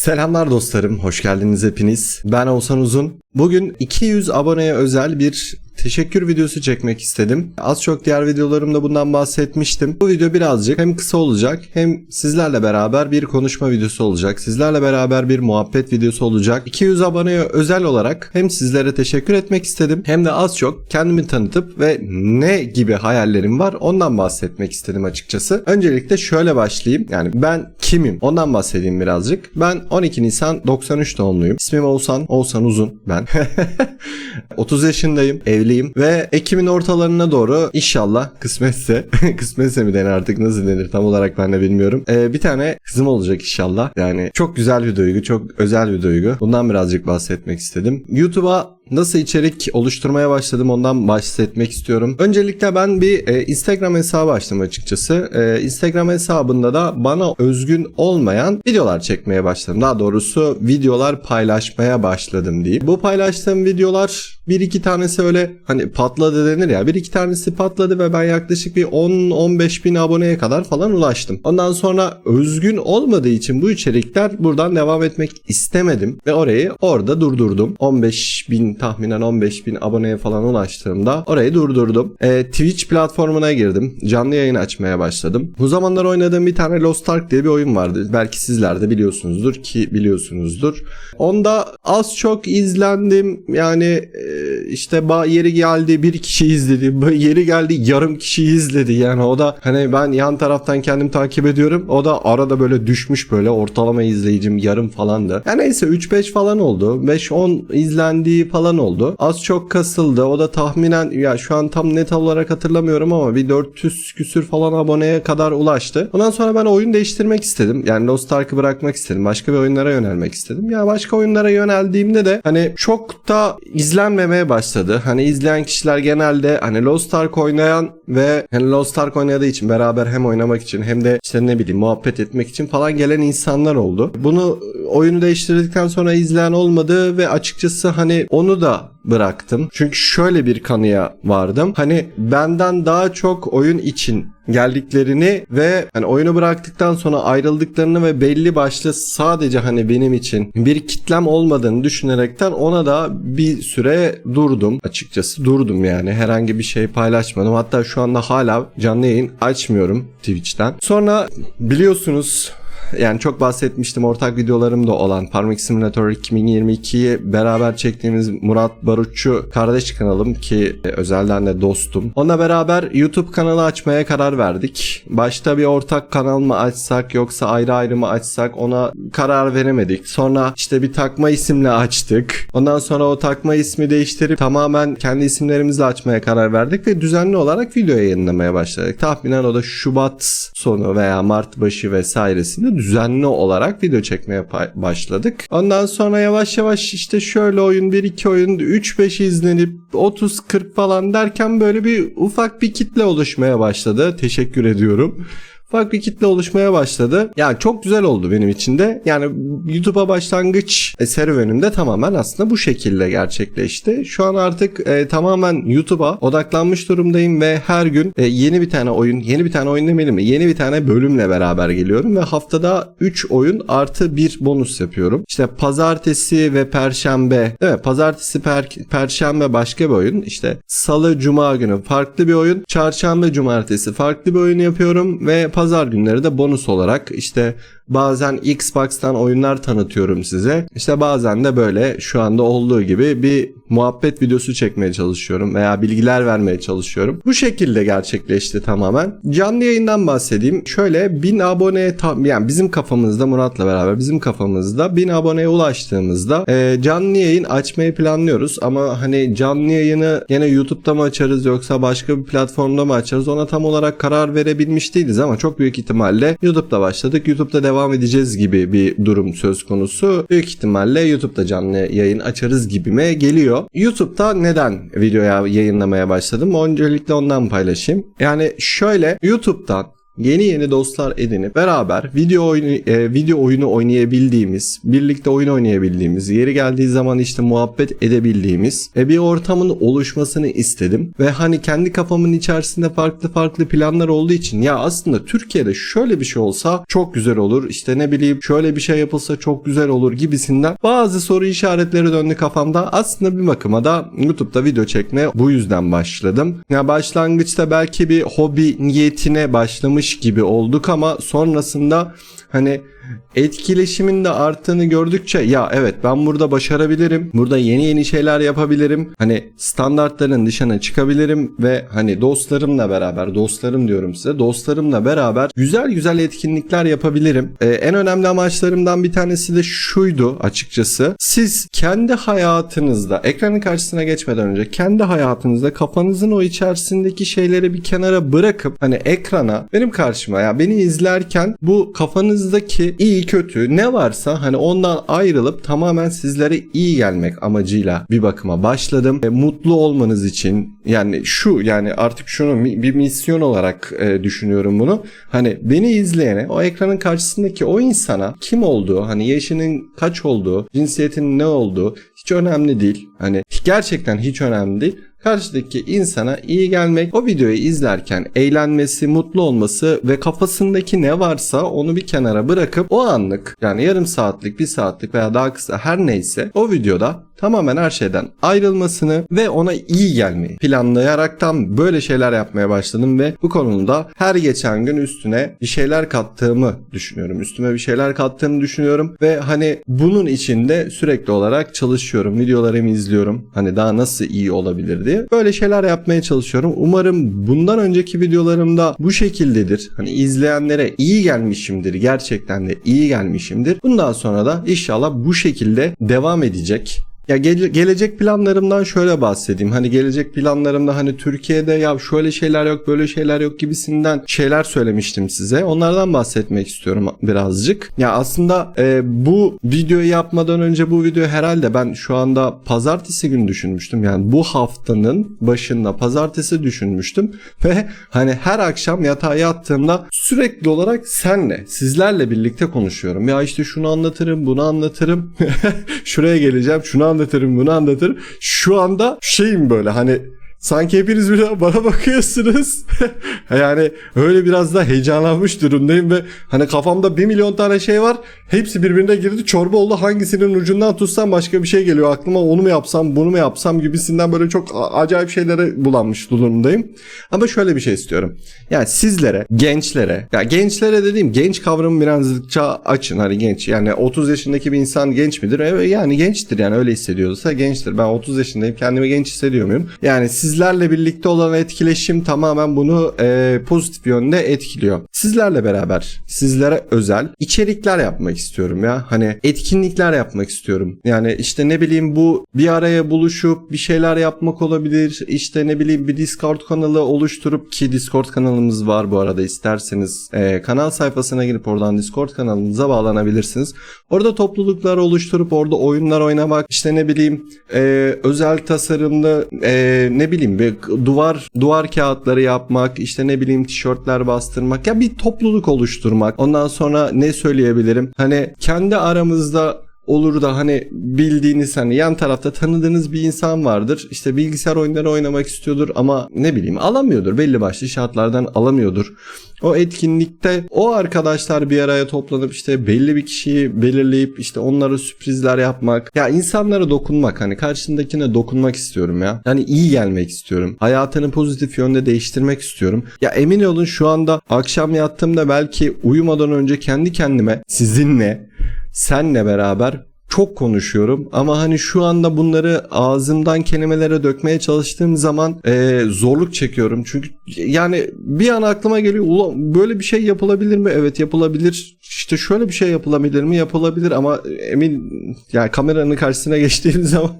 Selamlar dostlarım, hoş geldiniz hepiniz. Ben Oğuzhan Uzun. Bugün 200 aboneye özel bir teşekkür videosu çekmek istedim. Az çok diğer videolarımda bundan bahsetmiştim. Bu video birazcık hem kısa olacak hem sizlerle beraber bir konuşma videosu olacak. Sizlerle beraber bir muhabbet videosu olacak. 200 aboneye özel olarak hem sizlere teşekkür etmek istedim hem de az çok kendimi tanıtıp ve ne gibi hayallerim var ondan bahsetmek istedim açıkçası. Öncelikle şöyle başlayayım. Yani ben kimim? Ondan bahsedeyim birazcık. Ben 12 Nisan 93 doğumluyum. İsmim Oğuzhan. Oğuzhan Uzun ben. 30 yaşındayım. Evliyim. Ve Ekim'in ortalarına doğru inşallah kısmetse kısmetse mi denir artık nasıl denir tam olarak ben de bilmiyorum. Ee, bir tane kızım olacak inşallah. Yani çok güzel bir duygu. Çok özel bir duygu. Bundan birazcık bahsetmek istedim. YouTube'a Nasıl içerik oluşturmaya başladım ondan bahsetmek istiyorum. Öncelikle ben bir e, Instagram hesabı açtım açıkçası. E, Instagram hesabında da bana özgün olmayan videolar çekmeye başladım. Daha doğrusu videolar paylaşmaya başladım diyeyim. Bu paylaştığım videolar bir iki tanesi öyle hani patladı denir ya. Bir iki tanesi patladı ve ben yaklaşık bir 10-15 bin aboneye kadar falan ulaştım. Ondan sonra özgün olmadığı için bu içerikler buradan devam etmek istemedim. Ve orayı orada durdurdum. 15 bin tahminen 15 bin aboneye falan ulaştığımda orayı durdurdum. E, Twitch platformuna girdim. Canlı yayın açmaya başladım. Bu zamanlar oynadığım bir tane Lost Ark diye bir oyun vardı. Belki sizler de biliyorsunuzdur ki biliyorsunuzdur. Onda az çok izlendim. Yani e, işte yeri geldi bir kişi izledi. Yeri geldi yarım kişi izledi. Yani o da hani ben yan taraftan kendim takip ediyorum. O da arada böyle düşmüş böyle ortalama izleyicim yarım falandı. Yani neyse 3-5 falan oldu. 5-10 izlendiği falan oldu. Az çok kasıldı. O da tahminen ya şu an tam net olarak hatırlamıyorum ama bir 400 küsür falan aboneye kadar ulaştı. Ondan sonra ben oyun değiştirmek istedim. Yani Lost Ark'ı bırakmak istedim. Başka bir oyunlara yönelmek istedim. Ya başka oyunlara yöneldiğimde de hani çok da izlenmemeye başladı. Hani izleyen kişiler genelde hani Lost Ark oynayan ve hani Lost Ark oynadığı için beraber hem oynamak için hem de işte ne bileyim muhabbet etmek için falan gelen insanlar oldu. Bunu oyunu değiştirdikten sonra izleyen olmadı ve açıkçası hani onu da bıraktım. Çünkü şöyle bir kanıya vardım. Hani benden daha çok oyun için geldiklerini ve hani oyunu bıraktıktan sonra ayrıldıklarını ve belli başlı sadece hani benim için bir kitlem olmadığını düşünerekten ona da bir süre durdum. Açıkçası durdum yani. Herhangi bir şey paylaşmadım. Hatta şu anda hala canlı yayın açmıyorum Twitch'ten. Sonra biliyorsunuz yani çok bahsetmiştim ortak videolarımda olan Farming Simulator 2022'yi beraber çektiğimiz Murat Barutçu kardeş kanalım ki e, özelden de dostum. Onunla beraber YouTube kanalı açmaya karar verdik. Başta bir ortak kanal mı açsak yoksa ayrı ayrı mı açsak ona karar veremedik. Sonra işte bir takma isimle açtık. Ondan sonra o takma ismi değiştirip tamamen kendi isimlerimizle açmaya karar verdik ve düzenli olarak video yayınlamaya başladık. Tahminen o da Şubat sonu veya Mart başı vesairesinde düzenli olarak video çekmeye başladık. Ondan sonra yavaş yavaş işte şöyle oyun 1-2 oyun 3-5 izlenip 30-40 falan derken böyle bir ufak bir kitle oluşmaya başladı. Teşekkür ediyorum ufak bir kitle oluşmaya başladı. Yani çok güzel oldu benim için de. Yani YouTube'a başlangıç e, serüvenim de tamamen aslında bu şekilde gerçekleşti. Şu an artık e, tamamen YouTube'a odaklanmış durumdayım ve her gün e, yeni bir tane oyun, yeni bir tane oyun demeyelim mi? Yeni bir tane bölümle beraber geliyorum ve haftada 3 oyun artı bir bonus yapıyorum. İşte pazartesi ve perşembe, evet pazartesi per, perşembe başka bir oyun. İşte salı, cuma günü farklı bir oyun. Çarşamba, cumartesi farklı bir oyun yapıyorum ve pazar günleri de bonus olarak işte bazen Xbox'tan oyunlar tanıtıyorum size. İşte bazen de böyle şu anda olduğu gibi bir muhabbet videosu çekmeye çalışıyorum veya bilgiler vermeye çalışıyorum. Bu şekilde gerçekleşti tamamen. Canlı yayından bahsedeyim. Şöyle 1000 aboneye tam yani bizim kafamızda Murat'la beraber bizim kafamızda 1000 aboneye ulaştığımızda e, canlı yayın açmayı planlıyoruz ama hani canlı yayını yine YouTube'da mı açarız yoksa başka bir platformda mı açarız ona tam olarak karar verebilmiş değiliz ama çok büyük ihtimalle YouTube'da başladık. YouTube'da devam edeceğiz gibi bir durum söz konusu. Büyük ihtimalle YouTube'da canlı yayın açarız gibime geliyor. YouTube'da neden videoya yayınlamaya başladım? Öncelikle ondan paylaşayım. Yani şöyle YouTube'dan yeni yeni dostlar edinip beraber video oyunu e, video oyunu oynayabildiğimiz, birlikte oyun oynayabildiğimiz, yeri geldiği zaman işte muhabbet edebildiğimiz e, bir ortamın oluşmasını istedim ve hani kendi kafamın içerisinde farklı farklı planlar olduğu için ya aslında Türkiye'de şöyle bir şey olsa çok güzel olur. İşte ne bileyim şöyle bir şey yapılsa çok güzel olur gibisinden bazı soru işaretleri döndü kafamda. Aslında bir bakıma da YouTube'da video çekmeye bu yüzden başladım. Ya başlangıçta belki bir hobi niyetine başlamış gibi olduk ama sonrasında hani etkileşimin de arttığını gördükçe ya evet ben burada başarabilirim. Burada yeni yeni şeyler yapabilirim. Hani standartların dışına çıkabilirim ve hani dostlarımla beraber dostlarım diyorum size dostlarımla beraber güzel güzel etkinlikler yapabilirim. Ee, en önemli amaçlarımdan bir tanesi de şuydu açıkçası. Siz kendi hayatınızda ekranın karşısına geçmeden önce kendi hayatınızda kafanızın o içerisindeki şeyleri bir kenara bırakıp hani ekrana benim karşıma ya beni izlerken bu kafanızdaki iyi kötü ne varsa hani ondan ayrılıp tamamen sizlere iyi gelmek amacıyla bir bakıma başladım. E, mutlu olmanız için yani şu yani artık şunu bir misyon olarak e, düşünüyorum bunu. Hani beni izleyene o ekranın karşısındaki o insana kim olduğu hani yaşının kaç olduğu cinsiyetinin ne olduğu hiç önemli değil. Hani gerçekten hiç önemli değil karşıdaki insana iyi gelmek, o videoyu izlerken eğlenmesi, mutlu olması ve kafasındaki ne varsa onu bir kenara bırakıp o anlık yani yarım saatlik, bir saatlik veya daha kısa her neyse o videoda tamamen her şeyden ayrılmasını ve ona iyi gelmeyi planlayaraktan böyle şeyler yapmaya başladım ve bu konuda her geçen gün üstüne bir şeyler kattığımı düşünüyorum. Üstüme bir şeyler kattığımı düşünüyorum ve hani bunun içinde sürekli olarak çalışıyorum. Videolarımı izliyorum. Hani daha nasıl iyi olabilir diye. Böyle şeyler yapmaya çalışıyorum. Umarım bundan önceki videolarımda bu şekildedir. Hani izleyenlere iyi gelmişimdir. Gerçekten de iyi gelmişimdir. Bundan sonra da inşallah bu şekilde devam edecek. Ya gele- gelecek planlarımdan şöyle bahsedeyim. Hani gelecek planlarımda hani Türkiye'de ya şöyle şeyler yok böyle şeyler yok gibisinden şeyler söylemiştim size. Onlardan bahsetmek istiyorum birazcık. Ya aslında e, bu videoyu yapmadan önce bu video herhalde ben şu anda pazartesi günü düşünmüştüm. Yani bu haftanın başında pazartesi düşünmüştüm. Ve hani her akşam yatağa yattığımda sürekli olarak senle sizlerle birlikte konuşuyorum. Ya işte şunu anlatırım bunu anlatırım. Şuraya geleceğim şunu anlatırım bunu anlatırım. Şu anda şeyim böyle hani sanki hepiniz bir bana bakıyorsunuz. yani öyle biraz da heyecanlanmış durumdayım ve hani kafamda bir milyon tane şey var. Hepsi birbirine girdi. Çorba oldu. Hangisinin ucundan tutsam başka bir şey geliyor aklıma. Onu mu yapsam, bunu mu yapsam gibisinden böyle çok acayip şeylere bulanmış durumdayım. Ama şöyle bir şey istiyorum. Yani sizlere, gençlere, ya gençlere dediğim genç kavramı birazcıkça açın. Hani genç yani 30 yaşındaki bir insan genç midir? Evet yani gençtir yani öyle hissediyorsa gençtir. Ben 30 yaşındayım. Kendimi genç hissediyor muyum? Yani sizlerle birlikte olan etkileşim tamamen bunu e, pozitif yönde etkiliyor. Sizlerle beraber sizlere özel içerikler yapmak istiyorum ya. Hani etkinlikler yapmak istiyorum. Yani işte ne bileyim bu bir araya buluşup bir şeyler yapmak olabilir. İşte ne bileyim bir Discord kanalı oluşturup ki Discord kanalımız var bu arada isterseniz e, kanal sayfasına girip oradan Discord kanalımıza bağlanabilirsiniz. Orada topluluklar oluşturup orada oyunlar oynamak işte ne bileyim e, özel tasarımlı e, ne bileyim bir duvar duvar kağıtları yapmak işte ne bileyim tişörtler bastırmak ya bir topluluk oluşturmak. Ondan sonra ne söyleyebilirim? Hani kendi aramızda olur da hani bildiğiniz hani yan tarafta tanıdığınız bir insan vardır. İşte bilgisayar oyunları oynamak istiyordur ama ne bileyim alamıyordur. Belli başlı şartlardan alamıyordur. O etkinlikte o arkadaşlar bir araya toplanıp işte belli bir kişiyi belirleyip işte onlara sürprizler yapmak. Ya insanlara dokunmak hani karşındakine dokunmak istiyorum ya. Yani iyi gelmek istiyorum. Hayatını pozitif yönde değiştirmek istiyorum. Ya emin olun şu anda akşam yattığımda belki uyumadan önce kendi kendime sizinle senle beraber çok konuşuyorum ama hani şu anda bunları ağzımdan kelimelere dökmeye çalıştığım zaman e, zorluk çekiyorum. Çünkü yani bir an aklıma geliyor ulan böyle bir şey yapılabilir mi? Evet yapılabilir. İşte şöyle bir şey yapılabilir mi? Yapılabilir ama emin yani kameranın karşısına geçtiğim zaman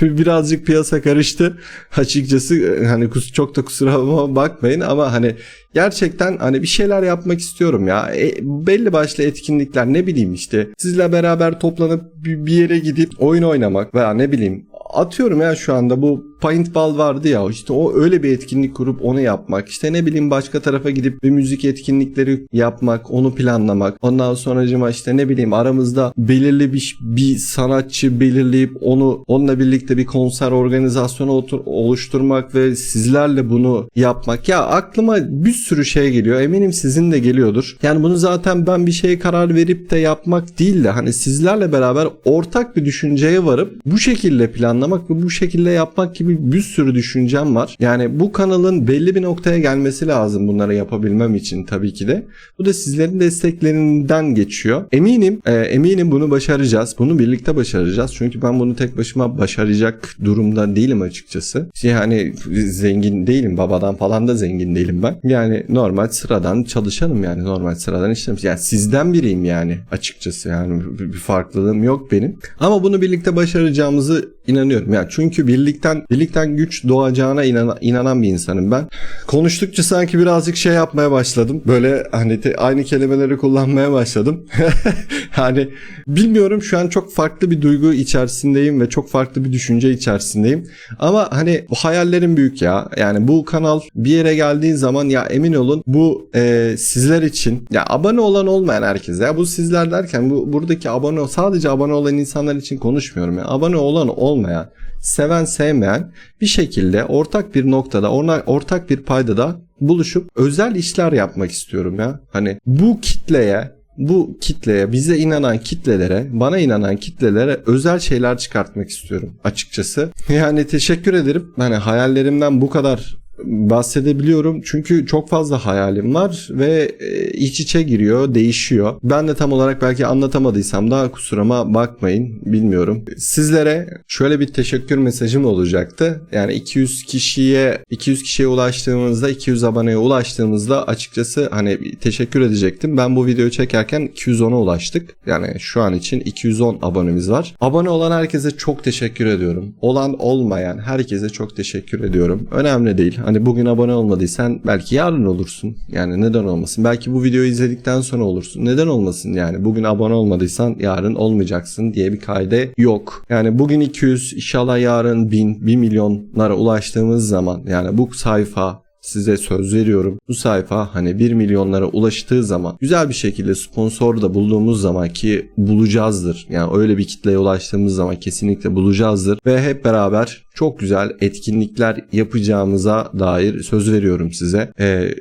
birazcık piyasa karıştı. Açıkçası hani kus- çok da kusura bakmayın ama hani gerçekten hani bir şeyler yapmak istiyorum ya. E, belli başlı etkinlikler ne bileyim işte sizle beraber toplanıp bir yere gidip oyun oynamak veya ne bileyim atıyorum ya şu anda bu paintball vardı ya işte o öyle bir etkinlik kurup onu yapmak. İşte ne bileyim başka tarafa gidip bir müzik etkinlikleri yapmak, onu planlamak. Ondan sonracıma işte ne bileyim aramızda belirli bir, bir sanatçı belirleyip onu onunla birlikte bir konser organizasyonu otur, oluşturmak ve sizlerle bunu yapmak. Ya aklıma bir sürü şey geliyor. Eminim sizin de geliyordur. Yani bunu zaten ben bir şeye karar verip de yapmak değil de hani sizlerle beraber ortak bir düşünceye varıp bu şekilde planlamak ve bu şekilde yapmak gibi bir sürü düşüncem var. Yani bu kanalın belli bir noktaya gelmesi lazım bunları yapabilmem için tabii ki de. Bu da sizlerin desteklerinden geçiyor. Eminim, e, eminim bunu başaracağız. Bunu birlikte başaracağız. Çünkü ben bunu tek başıma başaracak durumda değilim açıkçası. Yani zengin değilim. Babadan falan da zengin değilim ben. Yani normal sıradan çalışanım yani. Normal sıradan işlem. Yani sizden biriyim yani açıkçası. Yani bir farklılığım yok benim. Ama bunu birlikte başaracağımızı inanıyorum. Yani çünkü birlikten birlikten güç doğacağına inanan, inanan bir insanım ben. Konuştukça sanki birazcık şey yapmaya başladım. Böyle hani te- aynı kelimeleri kullanmaya başladım. hani bilmiyorum şu an çok farklı bir duygu içerisindeyim ve çok farklı bir düşünce içerisindeyim. Ama hani bu hayallerim büyük ya. Yani bu kanal bir yere geldiği zaman ya emin olun bu e, sizler için ya abone olan olmayan herkese ya bu sizler derken bu buradaki abone sadece abone olan insanlar için konuşmuyorum ya. Abone olan olmayan, seven sevmeyen bir şekilde ortak bir noktada, ona ortak bir paydada buluşup özel işler yapmak istiyorum ya. Hani bu kitleye bu kitleye, bize inanan kitlelere, bana inanan kitlelere özel şeyler çıkartmak istiyorum açıkçası. Yani teşekkür ederim. Hani hayallerimden bu kadar bahsedebiliyorum çünkü çok fazla hayalim var ve e, iç içe giriyor, değişiyor. Ben de tam olarak belki anlatamadıysam da kusuruma bakmayın, bilmiyorum. Sizlere şöyle bir teşekkür mesajım olacaktı. Yani 200 kişiye 200 kişiye ulaştığımızda, 200 aboneye ulaştığımızda açıkçası hani teşekkür edecektim. Ben bu videoyu çekerken 210'a ulaştık. Yani şu an için 210 abonemiz var. Abone olan herkese çok teşekkür ediyorum. Olan olmayan herkese çok teşekkür ediyorum. Önemli değil. Hani bugün abone olmadıysan belki yarın olursun. Yani neden olmasın? Belki bu videoyu izledikten sonra olursun. Neden olmasın yani? Bugün abone olmadıysan yarın olmayacaksın diye bir kaide yok. Yani bugün 200 inşallah yarın 1000 1 milyonlara ulaştığımız zaman yani bu sayfa size söz veriyorum. Bu sayfa hani 1 milyonlara ulaştığı zaman güzel bir şekilde sponsor da bulduğumuz zaman ki bulacağızdır. Yani öyle bir kitleye ulaştığımız zaman kesinlikle bulacağızdır. Ve hep beraber çok güzel etkinlikler yapacağımıza dair söz veriyorum size. Ee,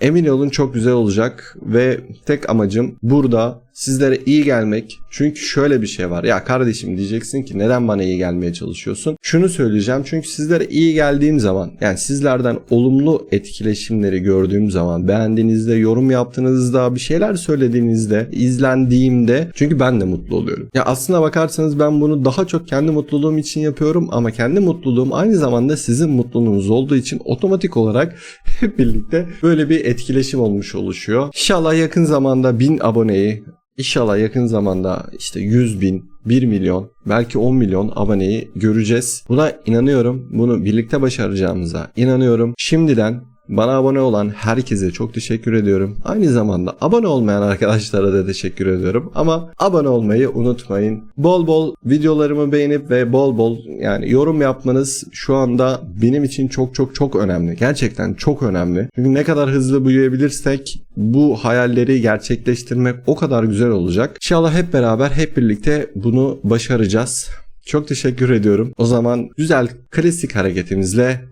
emin olun çok güzel olacak ve tek amacım burada sizlere iyi gelmek. Çünkü şöyle bir şey var. Ya kardeşim diyeceksin ki neden bana iyi gelmeye çalışıyorsun? Şunu söyleyeceğim. Çünkü sizlere iyi geldiğim zaman yani sizlerden olumlu etkileşimleri gördüğüm zaman beğendiğinizde, yorum yaptığınızda, bir şeyler söylediğinizde, izlendiğimde çünkü ben de mutlu oluyorum. Ya aslına bakarsanız ben bunu daha çok kendi mutluluğum için yapıyorum ama kendi mutluluğum aynı zamanda sizin mutluluğunuz olduğu için otomatik olarak hep birlikte böyle bir etkileşim olmuş oluşuyor. İnşallah yakın zamanda 1000 aboneyi İnşallah yakın zamanda işte 100 bin, 1 milyon, belki 10 milyon aboneyi göreceğiz. Buna inanıyorum. Bunu birlikte başaracağımıza inanıyorum. Şimdiden bana abone olan herkese çok teşekkür ediyorum. Aynı zamanda abone olmayan arkadaşlara da teşekkür ediyorum. Ama abone olmayı unutmayın. Bol bol videolarımı beğenip ve bol bol yani yorum yapmanız şu anda benim için çok çok çok önemli. Gerçekten çok önemli. Çünkü ne kadar hızlı büyüyebilirsek bu hayalleri gerçekleştirmek o kadar güzel olacak. İnşallah hep beraber hep birlikte bunu başaracağız. Çok teşekkür ediyorum. O zaman güzel klasik hareketimizle